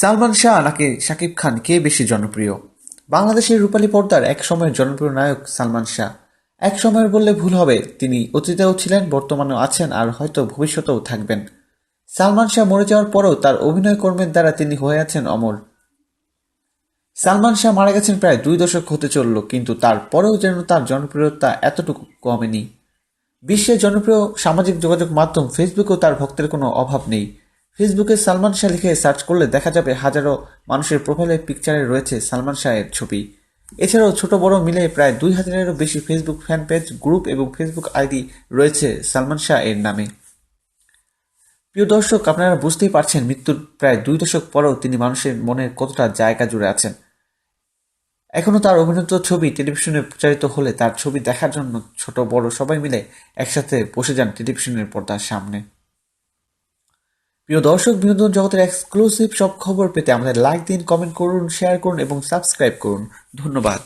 সালমান শাহ নাকি শাকিব খান কে বেশি জনপ্রিয়? বাংলাদেশের রূপালী পর্দার এক সময়ের জনপ্রিয় নায়ক সালমান শাহ। এক সময়ের বললে ভুল হবে, তিনি অতীতেও ছিলেন, বর্তমানেও আছেন আর হয়তো ভবিষ্যতেও থাকবেন। সালমান শাহ মরে যাওয়ার পরেও তার অভিনয় কর্মের দ্বারা তিনি হয়ে আছেন অমর। সালমান শাহ মারা গেছেন প্রায় দুই দশক হতে চলল, কিন্তু তারপরেও যেন তার জনপ্রিয়তা এতটুকু কমেনি। বিশ্বের জনপ্রিয় সামাজিক যোগাযোগ মাধ্যম ফেসবুকেও তার ভক্তের কোনো অভাব নেই। ফেসবুকে সালমান শাহ লিখে সার্চ করলে দেখা যাবে হাজারো মানুষের প্রোফাইলের পিকচারে রয়েছে সালমান শাহের ছবি। এছাড়াও ছোট বড় মিলে প্রায় দুই হাজারেরও বেশি ফেসবুক ফ্যান পেজ গ্রুপ এবং ফেসবুক আইডি রয়েছে সালমান শাহ এর নামে। প্রিয় দর্শক, আপনারা বুঝতেই পারছেন মৃত্যুর প্রায় দুই দশক পরেও তিনি মানুষের মনের কতটা জায়গা জুড়ে আছেন। এখনও তার অভিনীত ছবি টেলিভিশনে প্রচারিত হলে তার ছবি দেখার জন্য ছোট বড় সবাই মিলে একসাথে বসে যান টেলিভিশনের পর্দার সামনে। প্রিয় দর্শক, বিনোদন জগতের এক্সক্লুসিভ সব খবর পেতে আমাদের লাইক দিন কমেন্ট করুন শেয়ার করুন এবং সাবস্ক্রাইব করুন। ধন্যবাদ।